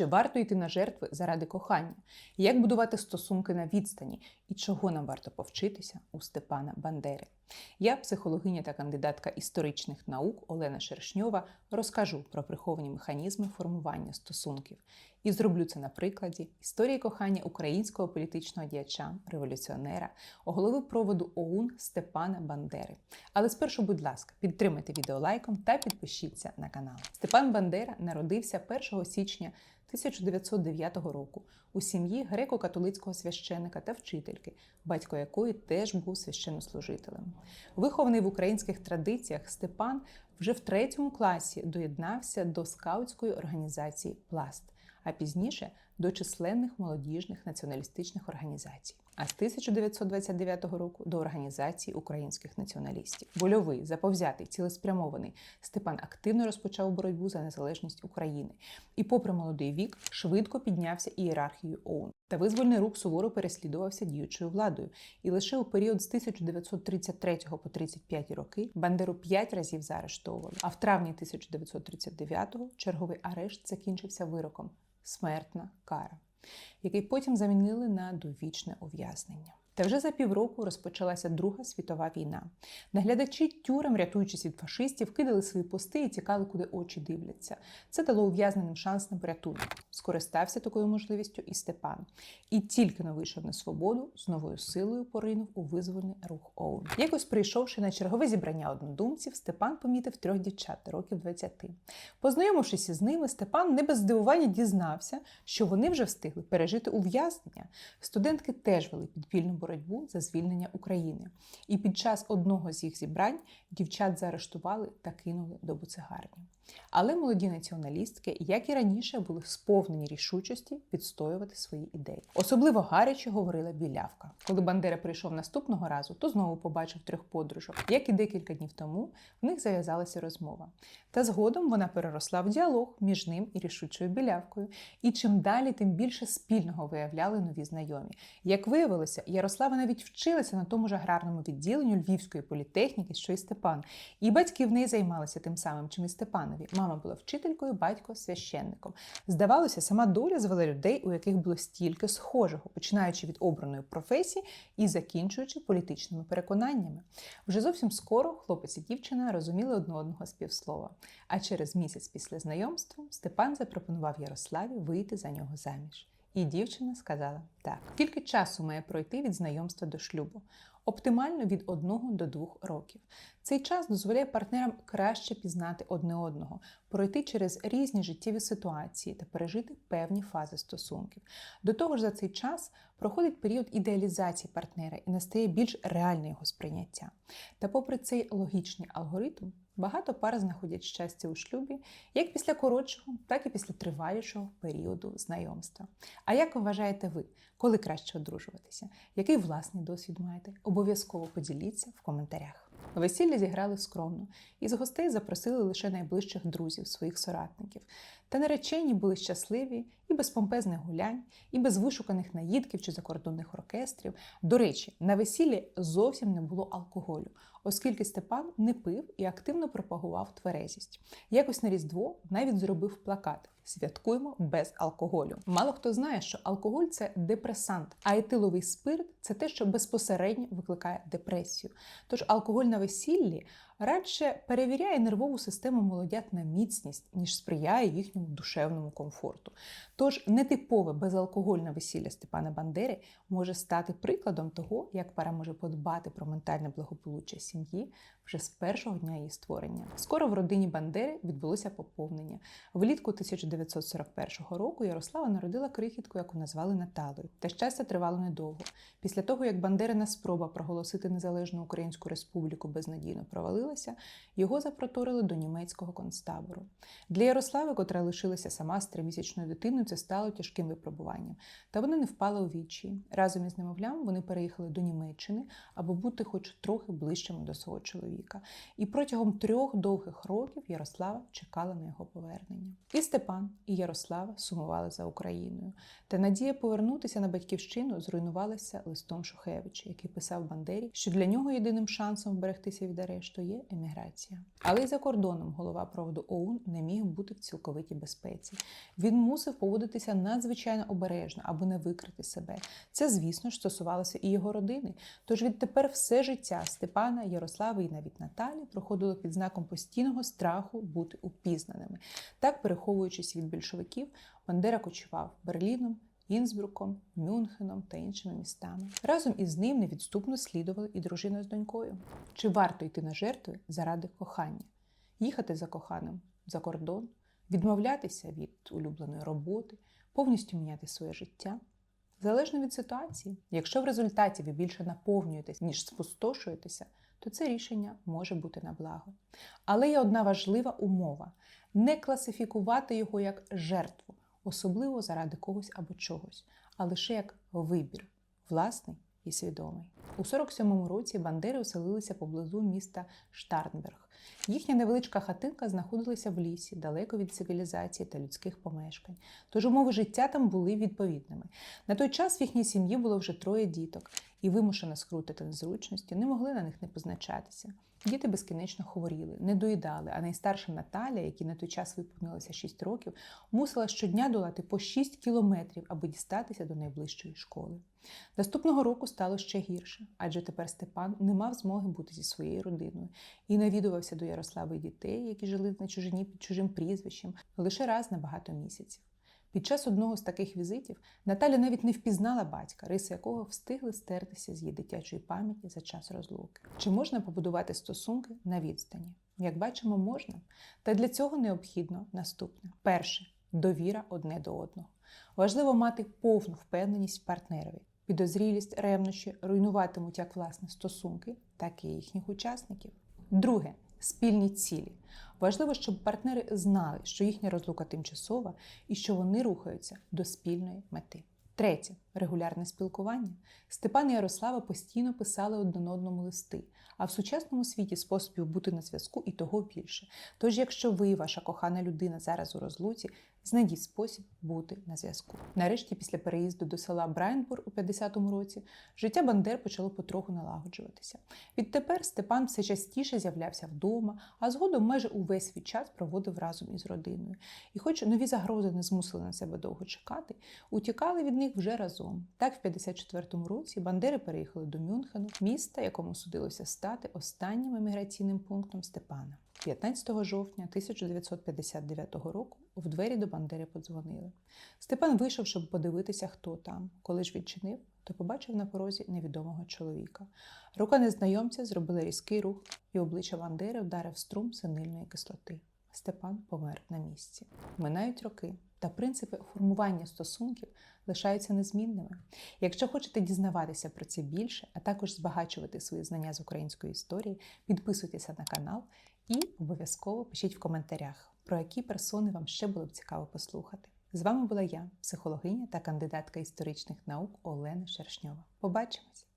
Чи варто йти на жертви заради кохання? Як будувати стосунки на відстані? І чого нам варто повчитися у Степана Бандери? Я, психологиня та кандидатка історичних наук Олена Шершньова, розкажу про приховані механізми формування стосунків і зроблю це на прикладі історії кохання українського політичного діяча, революціонера, голови проводу ОУН Степана Бандери. Але спершу, будь ласка, підтримайте відео лайком та підпишіться на канал. Степан Бандера народився 1 січня 1909 року у сім'ї греко-католицького священика та вчительки, батько якої теж був священнослужителем. Вихований в українських традиціях, Степан вже в третьому класі доєднався до скаутської організації Пласт, а пізніше до численних молодіжних націоналістичних організацій. А з 1929 року до організації українських націоналістів. Вольовий, заповзятий, цілеспрямований Степан активно розпочав боротьбу за незалежність України і, попри молодий вік, швидко піднявся ієрархією ОУН. Та визвольний рух суворо переслідувався діючою владою, і лише у період з 1933 по 35 роки Бандеру п'ять разів заарештовували. А в травні 1939-го черговий арешт закінчився вироком смертна кара, який потім замінили на довічне ув'язнення. Та вже за півроку розпочалася Друга світова війна. Наглядачі тюрем, рятуючись від фашистів, кидали свої пости і тікали, куди очі дивляться. Це дало ув'язненим шанс на порятунок. Скористався такою можливістю і Степан. І тільки но вийшов на свободу, з новою силою поринув у визвольний рух ОУН. Якось прийшовши на чергове зібрання однодумців, Степан помітив трьох дівчат років 20. Познайомившись із ними, Степан не без здивування дізнався, що вони вже встигли пережити ув'язнення. Студентки теж вели підпільну боротьбу за звільнення України. І під час одного з їх зібрань дівчат заарештували та кинули до буцегарні. Але молоді націоналістки, як і раніше, були сповнені рішучості відстоювати свої ідеї. Особливо гаряче говорила білявка. Коли Бандера прийшов наступного разу, то знову побачив трьох подружок. Як і декілька днів тому, в них зав'язалася розмова. Та згодом вона переросла в діалог між ним і рішучою білявкою. І чим далі, тим більше спільного виявляли нові знайомі. Як виявилося, Ярослава навіть вчилася на тому ж аграрному відділенню Львівської політехніки, що й Степан. І батьки в неї займалися тим самим, чим і Степанові. Мама була вчителькою, батько священником. Здавалося, сама доля звела людей, у яких було стільки схожого, починаючи від обраної професії і закінчуючи політичними переконаннями. Вже зовсім скоро хлопець і дівчина розуміли одне одного з півслова. А через місяць після знайомства Степан запропонував Ярославі вийти за нього заміж. І дівчина сказала так. Скільки часу має пройти від знайомства до шлюбу? Оптимально від 1 до 2 років. Цей час дозволяє партнерам краще пізнати одне одного, пройти через різні життєві ситуації та пережити певні фази стосунків. До того ж, за цей час проходить період ідеалізації партнера і настає більш реальне його сприйняття. Та, попри цей логічний алгоритм, багато пар знаходять щастя у шлюбі як після коротшого, так і після тривалішого періоду знайомства. А як вважаєте ви, коли краще одружуватися? Який власний досвід маєте? Обов'язково поділіться в коментарях. Весілля зіграли скромно, і з гостей запросили лише найближчих друзів, своїх соратників. Та наречені були щасливі і без помпезних гулянь, і без вишуканих наїдків чи закордонних оркестрів. До речі, на весіллі зовсім не було алкоголю, оскільки Степан не пив і активно пропагував тверезість. Якось на Різдво навіть зробив плакат. Святкуємо без алкоголю. Мало хто знає, що алкоголь це депресант, а етиловий спирт це те, що безпосередньо викликає депресію. Тож алкоголь на весіллі радше перевіряє нервову систему молодят на міцність, ніж сприяє їхньому душевному комфорту. Тож нетипове безалкогольне весілля Степана Бандери може стати прикладом того, як пара може подбати про ментальне благополуччя сім'ї вже з першого дня її створення. Скоро в родині Бандери відбулося поповнення. Влітку 1941 року Ярослава народила крихітку, яку назвали Наталою. Та щастя тривало недовго. Після того, як Бандерина спроба проголосити незалежну Українську Республіку безнадійно провалилася, його запроторили до німецького концтабору. Для Ярослави, котра лишилася сама з тримісячною дитиною, це стало тяжким випробуванням. Та вона не впала у вічі. Разом із немовлям вони переїхали до Німеччини, аби бути хоч трохи ближчими до свого чоловіка, і протягом трьох довгих років Ярослава чекала на його повернення. І Степан, і Ярослава сумували за Україною. Та надія повернутися на батьківщину зруйнувалася листом Шухевича, який писав Бандері, що для нього єдиним шансом вберегтися від арешту є еміграція. Але й за кордоном голова проводу ОУН не міг бути в цілковитій безпеці. Він мусив поводитися надзвичайно обережно, аби не викрити себе. Це, звісно ж, стосувалося і його родини. Тож відтепер все життя Степана, Ярослави і навіть Наталі проходило під знаком постійного страху бути упізнаними. Так, переховуючись від більшовиків, Бандера кочував Берліном. Інсбруком, Мюнхеном та іншими містами. Разом із ним невідступно слідували і дружина з донькою. Чи варто йти на жертви заради кохання, їхати за коханим за кордон, відмовлятися від улюбленої роботи, повністю міняти своє життя? Залежно від ситуації, якщо в результаті ви більше наповнюєтесь, ніж спустошуєтеся, то це рішення може бути на благо. Але є одна важлива умова: не класифікувати його як жертву, особливо заради когось або чогось, а лише як вибір, власний і свідомий. У 47-му році бандери оселилися поблизу міста Штарнберг. Їхня невеличка хатинка знаходилася в лісі, далеко від цивілізації та людських помешкань. Тож умови життя там були відповідними. На той час в їхній сім'ї було вже троє діток, і вимушена скрути та незручності не могли на них не позначатися. Діти безкінечно хворіли, не доїдали, а найстарша Наталя, якій на той час виповнилося 6 років, мусила щодня долати по 6 кілометрів, аби дістатися до найближчої школи. Наступного року стало ще гірше, адже тепер Степан не мав змоги бути зі своєю родиною і навідувався до Ярослави дітей, які жили на чужині під чужим прізвищем, лише раз на багато місяців. Під час одного з таких візитів Наталя навіть не впізнала батька, риси якого встигли стертися з її дитячої пам'яті за час розлуки. Чи можна побудувати стосунки на відстані? Як бачимо, можна. Та для цього необхідно наступне: перше довіра одне до одного. Важливо мати повну впевненість в партнерові. Підозрілість, ревнощі руйнуватимуть як власне стосунки, так і їхніх учасників. Друге спільні цілі. Важливо, щоб партнери знали, що їхня розлука тимчасова і що вони рухаються до спільної мети. Третє регулярне спілкування. Степан і Ярослава постійно писали один одному листи, а в сучасному світі способів бути на зв'язку і того більше. Тож, якщо ви, ваша кохана людина, зараз у розлуці, знайдіть спосіб бути на зв'язку. Нарешті, після переїзду до села Брайнбур у 50-му році, життя Бандер почало потроху налагоджуватися. Відтепер Степан все частіше з'являвся вдома, а згодом майже увесь свій час проводив разом із родиною. І, хоч нові загрози не змусили на себе довго чекати, утікали від них вже разом. Так, в 54-му році Бандери переїхали до Мюнхену, міста, якому судилося стати останнім еміграційним пунктом Степана. 15 жовтня 1959 року в двері до Бандери подзвонили. Степан вийшов, щоб подивитися, хто там. Коли ж відчинив, то побачив на порозі невідомого чоловіка. Рука незнайомця зробила різкий рух, і обличчя Бандери вдарив струм синильної кислоти. Степан помер на місці. Минають роки, та принципи формування стосунків лишаються незмінними. Якщо хочете дізнаватися про це більше, а також збагачувати свої знання з української історії, підписуйтеся на канал і обов'язково пишіть в коментарях, про які персони вам ще було б цікаво послухати. З вами була я, психологиня та кандидатка історичних наук Олена Шершньова. Побачимось!